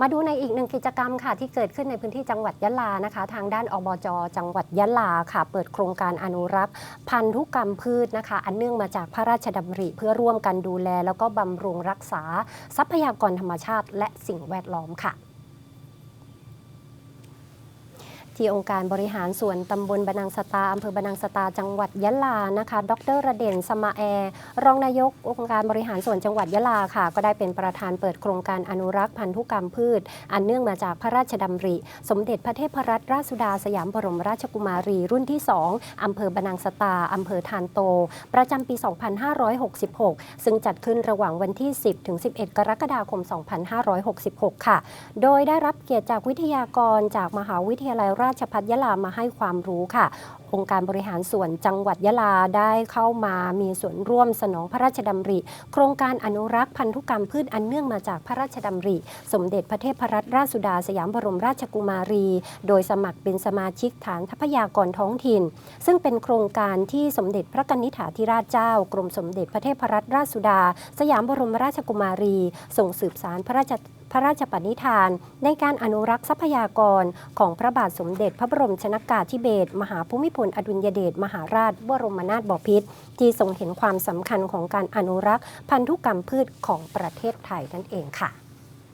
มาดูในอีกหนึ่งกิจกรรมค่ะที่เกิดขึ้นในพื้นที่จังหวัดยะลานะคะ ทางด้านอบจจังหวัดยะลาค่ะ เปิดโครงการอนุรักษ์ พันธุกรรมพืชนะคะ อันเนื่องมาจากพระราชดำริ เพื่อร่วมกันดูแล แล้วก็บำรุงรักษา ทรัพยากรธรรมชาติ และสิ่งแวดล้อมค่ะ ที่องค์การบริหารส่วนตำบลบานังสตาอำเภอบานังสตาจังหวัดยะลานะคะ ดรระเด่นสมาแอร์รองนายกองค์การบริหารส่วนจังหวัดยะลาค่ะ ก็ได้เป็นประธานเปิดโครงการอนุรักษ์พันธุกรรมพืช อันเนื่องมาจากพระราชดำริ สมเด็จพระเทพรัตนราชสุดาสยามบรมราชกุมารีรุ่นที่ 2อำเภอบานังสตาอำเภอทานโต ประจำปี 2566 ซึ่งจัดขึ้นระหว่างวันที่ 10 ถึง 11 กรกฎาคม 2566 ค่ะ โดยได้รับเกียรติจากวิทยากรจากมหาวิทยาลัยราราชภัฏยะลามาให้ความรู้ค่ะ องค์การบริหารส่วนจังหวัดยะลาได้เข้ามามีส่วนร่วมสนองพระราชดำริ โครงการอนุรักษ์พันธุกรรมพืชอันเนื่องมาจากพระราชดำริ สมเด็จพระเทพรัตนราชสุดาสยามบรมราชกุมารี โดยสมัครเป็นสมาชิกฐานทรัพยากรท้องถิ่น ซึ่งเป็นโครงการที่สมเด็จพระกนิษฐาธิราชเจ้า กรมสมเด็จพระเทพรัตนราชสุดา สยามบรมราชกุมารีส่งสืบสารพระราช ระราชปณิธาน ในการอนุรักษ์ทรัพยากรของพระบาทสมเด็จพระบรมชนากาธิเบศรมหาภูมิพลอดุลยเดชมหาราชบรมนาถบพิตรที่ทรงเห็นความสำคัญของการอนุรักษ์พันธุกรรมพืชของประเทศไทยนั่นเองค่ะ